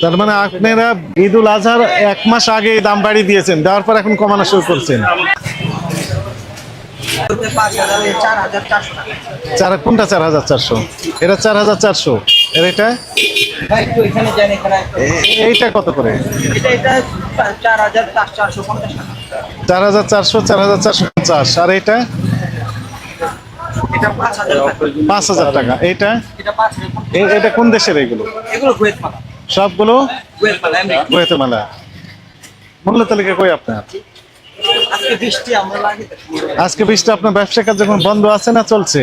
তার মানে আপনারা ঈদুল আজহার এক মাস আগে দাম বাড়িয়ে দিয়েছেন, দেওয়ার পর এখন কমানো শুরু করছেন। চার, কোনটা চার হাজার চারশো? এটা চার হাজার চারশো। এটা? এইটা কত করে? চার হাজার চারশো, চার হাজার চারশো পাঁচ হাজার টাকা। এইটা এটা কোন দেশের এগুলো? সবগুলো গুয়েতেমালা। মূল্য তালিকা কই আপনার? আজকে বৃষ্টি আপনার ব্যবসা কাজ যখন বন্ধ আছে না চলছে?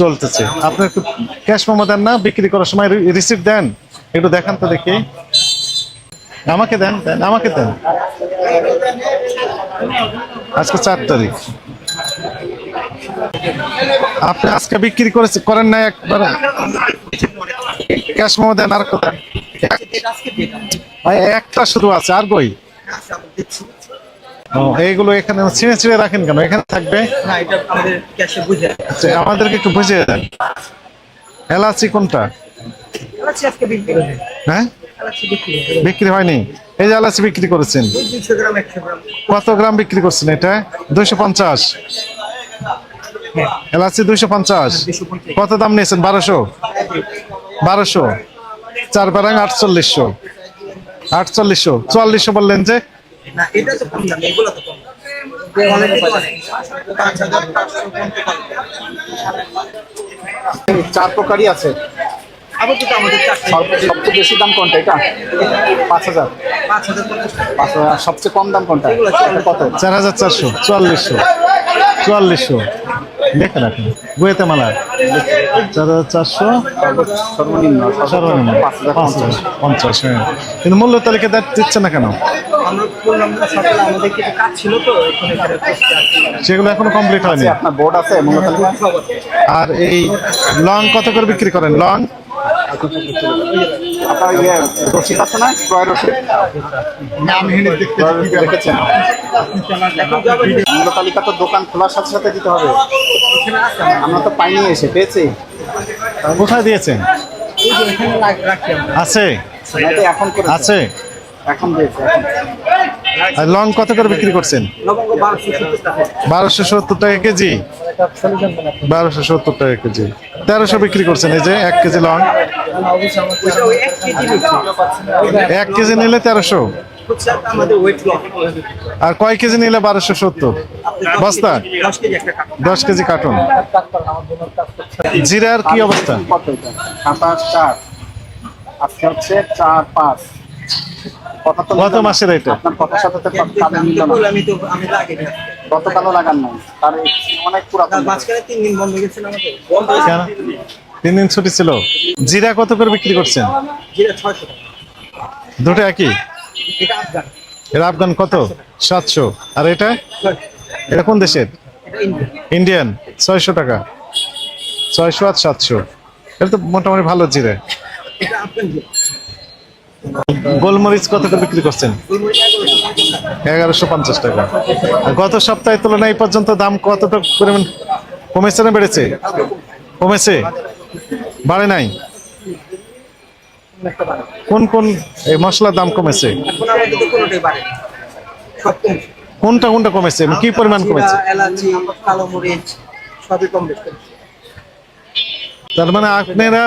চলতেছে। আপনি একটু ক্যাশ মোমো দেন না বিক্রি করার সময় রিসিপ্ট দেন। একটু দেখান তো দেখি। আমাকে দেন দেন আমাকে দেন। আজকে চার তারিখ। আপনি আজকে বিক্রি করেছে করেন না একবার। ক্যাশ মোমো দেন আর কোথায় একটা শুধু আছে আর ও এইগুলো এখানে ছিঁড়ে ছিঁড়ে রাখেন কেন? এখানে থাকবে? আচ্ছা, আমাদেরকে একটু বুঝিয়ে দেন। এলাচি কোনটা? হ্যাঁ? বিক্রি হয়নি? এই যে এলাচি বিক্রি করেছেন। কত গ্রাম বিক্রি করছেন এটা? দুইশো পঞ্চাশ। এলাচি দুইশো পঞ্চাশ। কত দাম নিয়েছেন? বারোশো? বারোশো। চার বারাং আটচল্লিশশো। আটচল্লিশশো। চুয়াল্লিশশো বললেন যে? না এটা তো কম দাম এগুলো তো কম কোয়ালিটি তো অনেক পাঁচ হাজার পাঁচশো পঞ্চাশ চার প্রকারই আছে। সবচেয়ে বেশি দাম কোনটা এটা? পাঁচ হাজার। পাঁচ হাজার পঞ্চাশ টাকা। পাঁচ হাজার। আর সবচেয়ে কম দাম কোনটা? কত? চার হাজার চারশো চুয়াল্লিশশো। চুয়াল্লিশশো। দেখে রাখেন গুয়েতেমালা চার হাজার চারশো সর্বনিম্ন সর্বনিম্ন পঞ্চাশ। পঞ্চাশ। হ্যাঁ কিন্তু মূল্য তালিকা দিচ্ছে না কেন। সেগুলো এখনও কমপ্লিট হয়নি। আপনার বোর্ড আছে। আর এই লং কত করে বিক্রি করেন? লং? আপনার ইয়ে রসিদ না ক্রয় রসিদ তালিকা তো দোকান খোলার সাথে সাথে দিতে হবে আমার। তো পাইনি এসে পেয়েছি কোথায় দিয়েছেন। আছে। এখন আছে। এখন দিয়েছে লং কত করে বিক্রি করছেন? বারোশো সত্তর টাকা কেজি। বারোশো সত্তর টাকা কেজি। তেরোশো বিক্রি করছেন এই যে, এক কেজি লং। এক কেজি এক কেজি নিলে তেরোশো। আর কয় কেজি নিলে বারোশো সত্তর? বস্তা? দশ কেজি কেজি কার্টুন। জিরার কি অবস্থা? আজকে হচ্ছে চার পাঁচ গত না। মাসের এটা। আপনার কথার সাথে তো আমি মিলল না আমি তো আমি লাগিনি গতকালও লাগান নাই। তার অনেক পুরাতন। মাঝখানে তিন দিন বন্ধ গেছিল আমাদের। বন্ধ হয়েছে কেন? তিন দিন ছুটি ছিল। জিরা কত করে বিক্রি করছেন? দুটো একই? এটা আফগান। এর আফগান কত? সাতশো। আর এটা। এটা কোন দেশের? ইন্ডিয়ান। ছয়শো টাকা। ছয়শো আর সাতশো। এটা তো মোটামুটি ভালো জিরে। গোলমরিচ কত করে বিক্রি করছেন? এগারোশো পঞ্চাশ। টাকা। গত সপ্তাহের তুলনায় এই পর্যন্ত দাম কতটা পরিমাণ কমেছে না বেড়েছে? কমেছে? বাড়ে নাই কোন কোন এই মশলার দাম কমেছে। কোনটা কোনটা কমেছে কি পরিমাণ কমেছে। তার মানে আপনারা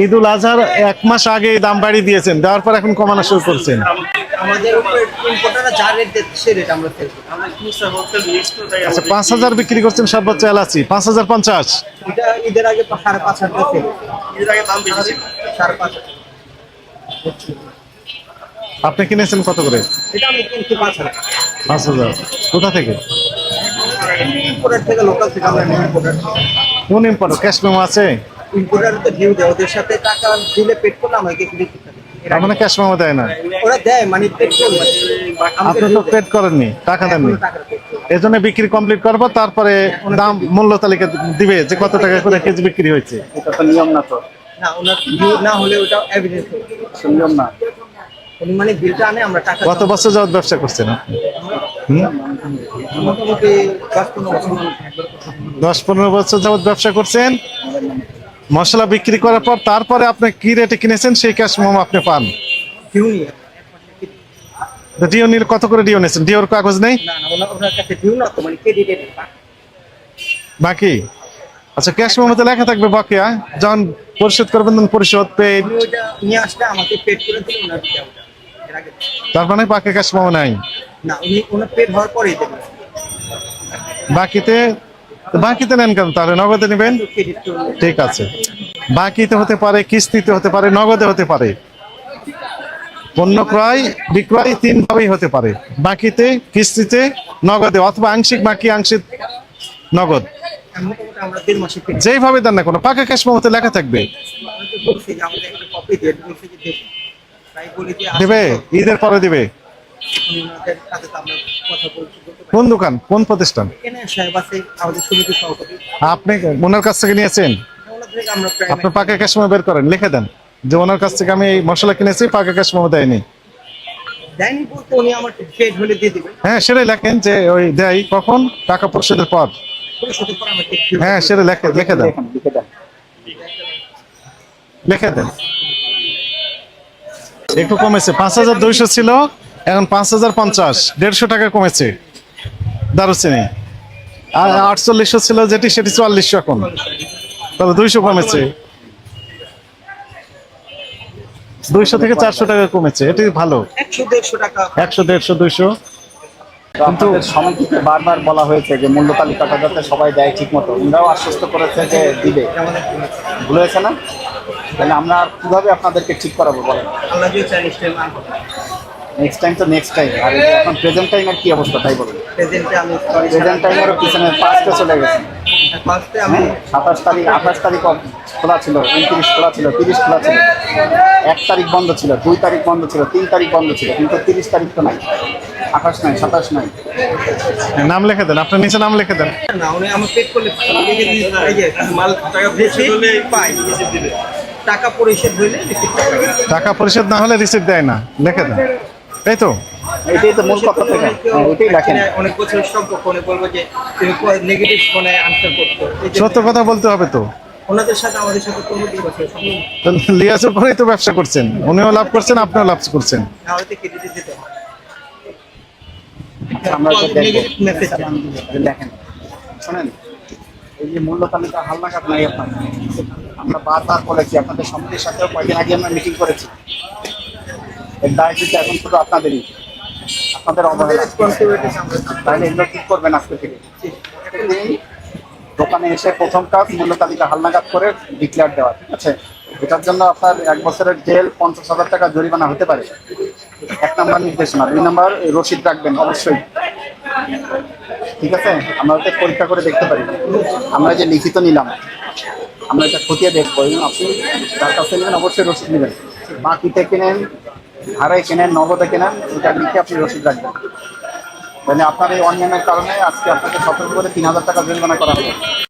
ঈদুল আজহার এক মাস আগে দাম বাড়িয়ে দিয়েছেন দেওয়ার পর এখন কমানো শুরু করছেন। আচ্ছা পাঁচ হাজার বিক্রি করছেন সর্বোচ্চ এলাচি পাঁচ হাজার পঞ্চাশ। ঈদের আগে সাড়ে পাঁচ হাজার আপনি কিনেছেন কত করে? পাঁচ হাজার। কোথা থেকে? কোন ইম্পোর্টার ক্যাশ মেমো আছে? ইম্পোর্টার তো ভিউ দেয় ওদের সাথে টাকা দিলে পেড করলে আমাকে একটু দিতে হবে। তার মানে ক্যাশ মেমো দেয় না? ওরা দেয় মানে পেড করলে আপনি তো পেড করেননি টাকা দেননি। এই বিক্রি কমপ্লিট করব তারপরে দাম মূল্য তালিকা দিবে যে কত টাকা করে কেজি বিক্রি হয়েছে। এটা তো নিয়ম না তো। না ওনার না হলে ওটা এভিডেন্স নিয়ম না। উনি মানে বিলটা আনে আমরা টাকা কত বছর যাবত ব্যবসা করছেন আপনি? মোটামুটি দশ পনেরো বছর। দশ পনেরো বছর যাবত ব্যবসা করছেন মশলা বিক্রি করার পর তারপরে আপনি কি রেটে কিনেছেন সেই ক্যাশ মোমো আপনি পান। ডিও নিলে কত করে ডিও নিয়েছেন? ডিওর কাগজ নেই? মানে বাকি? আচ্ছা ক্যাশ মোমোতে লেখা থাকবে বকেয়া যখন পরিশোধ করবেন তখন পরিশোধ পেড নিয়ে আসলে আমাকে পেড করে দিলে ওনার তার মানে বাকি ক্যাশ মোমো নাই? না উনি ওনার পেড হওয়ার পরেই দেবেন। বাকিতে বাকিতে নেন কেন? তাহলে নগদে নেবেন? ঠিক আছে। বাকিতে হতে পারে, কিস্তিতে হতে পারে, নগদে হতে পারে। পণ্য ক্রয়, বিক্রয় তিন ভাবেই হতে পারে। বাকিতে, কিস্তিতে, নগদে, অথবা আংশিক বাকি আংশিক নগদ। যেইভাবে দেন না কোনো, পাকা ক্যাশ মোমোতে লেখা থাকবে। দেবে? ঈদের পরে দিবে। কোন দোকান? কোন প্রতিষ্ঠান? আপনি ওনার কাছ থেকে নিয়েছেন? ওনার থেকে আমরা প্রায় আপনি পাকা ক্যাশ বের করেন লিখে দেন। যে ওনার কাছ থেকে আমি এই মশলা কিনেছি পাকা ক্যাশ দেয়নি। হ্যাঁ সেটাই লেখেন যে ওই দেয় কখন টাকা পরিশোধের পর। হ্যাঁ সেটা লেখে লিখে দেন লিখে দেন। লিখে দেন। একটু কমেছে পাঁচ হাজার দুইশো ছিল। এখন পাঁচ হাজার পঞ্চাশ দেড়শো টাকা কমেছে। দারুচিনি। আর আটচল্লিশশো ছিল যেটি সেটি চুয়াল্লিশশো এখন। তাহলে দুইশো কমেছে। দুইশো থেকে চারশো টাকা কমেছে। এটি ভালো। একশো দেড়শো দুইশো। কিন্তু সমিতিতে বারবার বলা হয়েছে যে মূল্য তালিকাটা যাতে সবাই দেয় ঠিক মতো ওনারাও আশ্বস্ত করেছে যে দিবে। ভুল হয়েছে না? তাহলে আমরা কীভাবে আপনাদেরকে ঠিক করাবো বলেন? নেক্সট টাইম তো নেক্সট টাইম আর এখন প্রেজেন্ট টাইমের কি অবস্থা তাই বলুন। প্রেজেন্টে আমি সরি প্রেজেন্ট টাইমেরও পিছনে পাঁচটা চলে গেছে। ফার্স্টে আমি সাতাশ তারিখ আঠাশ তারিখ খোলা ছিল উনত্রিশ খোলা ছিল তিরিশ খোলা ছিল। এক তারিখ বন্ধ ছিল দুই তারিখ বন্ধ ছিল তিন তারিখ বন্ধ ছিল কিন্তু তিরিশ তারিখ তো নাই। আঠাশ নাই সাতাশ নাই। নাম লিখে দেন আপনার নিচে নাম লিখে দেন। না উনি আমার পেড করলে লিখে দিয়ে এই যে মাল টাকা বেশি পাই টাকা পরিশোধ হইলে। টাকা পরিশোধ না হলে রিসিপ্ট দেয় না লিখে দেন। তাই তো। এটাই তো মূল কথা থেকে হ্যাঁ, এটাই লেখেন। অনেক বছরের সম্পর্ক উনি বলব যে তুমি নেগেটিভ কোনে আনসার করতো। সত্য কথা বলতে হবে তো। ওনাদের সাথে আমাদের সাথে কোনো দুই সম্পর্ক তো লিয়াজুর তো ব্যবসা করছেন। উনিও লাভ করছেন আপনিও লাভ করছেন। ক্রেডিট দিতে হয় আচ্ছা, আমরা এটা দেখব। নেগেটিভ মেসেজ দেখেন। শোনেন এই যে মূল্য তালিকা হালনাগাদ নাই আপনার। আমরা বারবার বলেছি আপনাদের সমিতির সাথেও কয়েকদিন আগে আমরা মিটিং করেছি। এর দায় কিন্তু এখন শুধু আপনাদেরই। আপনাদের অবহেলা। তাহলে এগুলো ঠিক করবেন আজকে থেকে। দোকানে এসে প্রথম কাজ মূল্য তালিকা হালনাগাদ করে ডিক্লেয়ার দেওয়া, ঠিক আছে? এটার জন্য আপনার এক বছরের জেল পঞ্চাশ হাজার টাকা জরিমানা হতে পারে। এক নম্বর নির্দেশনা দুই নম্বর রসিদ রাখবেন, অবশ্যই। ঠিক আছে? আমরা ওটা পরীক্ষা করে দেখতে পারি। আমরা যে লিখিত নিলাম, আমরা এটা খতিয়ে দেখব। আপনি যার কাছে নেবেন, অবশ্যই রসিদ নেবেন। বাকিতে কেনেন ভাড়ায় কেনেন, নগদে কেনেন ওইটা লিখে আপনি রসিদ রাখবেন। তাহলে আপনার এই অনিয়মের কারণে আজকে আপনাকে সতর্ক করে তিন হাজার টাকা জরিমানা করা হবে